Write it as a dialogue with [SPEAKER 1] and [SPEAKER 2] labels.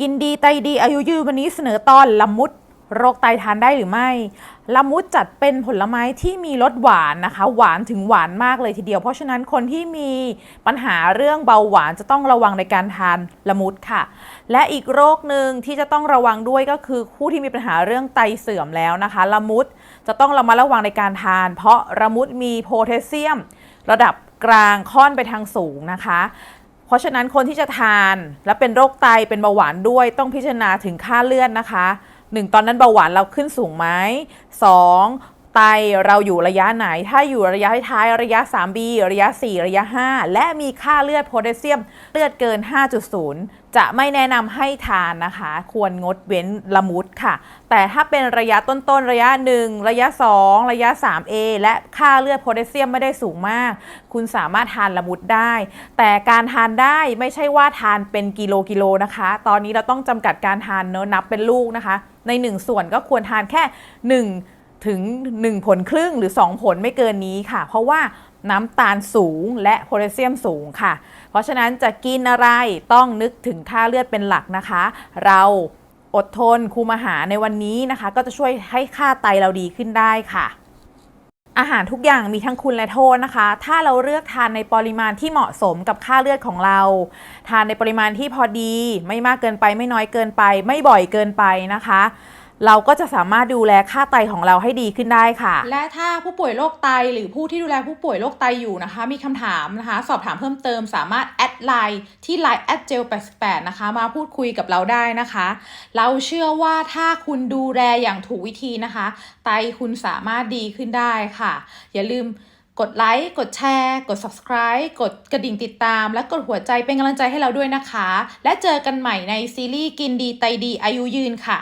[SPEAKER 1] กินดีไตดีอายุยืนวันนี้เสนอตอนละมุดโรคไตทานได้หรือไม่ละมุดจัดเป็นผลไม้ที่มีรสหวานนะคะ หวานถึงหวานมากเลยทีเดียว เพราะฉะนั้นคนที่มีปัญหาเรื่องเบาหวานจะต้องระวังในการทานละมุดค่ะ และอีกโรคหนึ่งที่จะต้องระวังด้วยก็คือผู้ที่มีปัญหาเรื่องไตเสื่อมแล้วนะคะละมุดจะต้องระมัดระวังในการทาน เพราะละมุดมีโพแทสเซียม ระดับกลางค่อนไปทางสูงนะคะ ราะฉะนั้นคนที่จะทานและเป็นโรคไตเป็นเบาหวานด้วยต้องพิจารณาถึงค่าเลือดนะคะหนึ่งตอนนั้นเบาหวานเราขึ้นสูงไหมสอง ไตเราอยู่ระยะไหน ถ้าอยู่ระยะท้ายระยะ 3B ระยะ 4 ระยะ 5 และมีค่าเลือดโพแทสเซียมเลือดเกิน 5.0 จะไม่แนะนำให้ทานนะคะ ควรงดเว้นละมุดค่ะ แต่ถ้าเป็นระยะต้นๆ ระยะ 1 ระยะ 2 ระยะ 3A และค่าเลือดโพแทสเซียมไม่ได้สูงมาก คุณสามารถทานละมุดได้ แต่การทานได้ไม่ใช่ว่าทานเป็นกิโลกิโลนะคะ ตอนนี้เราต้องจำกัดการทานเนอะนับเป็นลูกนะคะ ใน 1 ส่วนก็ควรทานแค่ 1 ถึง 1 ผลครึ่งหรือ 2 ผลไม่เกินนี้ค่ะ เพราะว่าน้ำตาลสูงและโพแทสเซียมสูงค่ะ เพราะฉะนั้นจะกินอะไรต้องนึกถึงค่าเลือดเป็นหลักนะคะ เราอดทนคุมอาหารในวันนี้นะคะ ก็จะช่วยให้ค่าไตเราดีขึ้นได้ค่ะ อาหารทุกอย่างมีทั้งคุณและโทษนะคะ ถ้าเราเลือกทานในปริมาณที่เหมาะสมกับค่าเลือดของเรา ทานในปริมาณที่พอดี ไม่มากเกินไปไม่น้อยเกินไป ไม่บ่อยเกินไปนะคะ เราก็จะสามารถดูแลค่าไตของเราให้ดีขึ้นได้ค่ะ
[SPEAKER 2] และถ้าผู้ป่วยโรคไตหรือผู้ที่ดูแลผู้ป่วยโรคไตอยู่นะคะ มีคำถามนะคะ สอบถามเพิ่มเติมสามารถแอดไลน์ที่ Line แอดเจล88นะคะ มาพูดคุยกับเราได้นะคะ เราเชื่อว่าถ้าคุณดูแลอย่างถูกวิธีนะคะ ไตคุณสามารถดีขึ้นได้ค่ะ อย่าลืมกดไลค์ กดแชร์ กด subscribe กดกระดิ่งติดตาม และกดหัวใจเป็นกำลังใจให้เราด้วยนะคะ และเจอกันใหม่ในซีรีส์กินดีไตดีอายุยืนค่ะ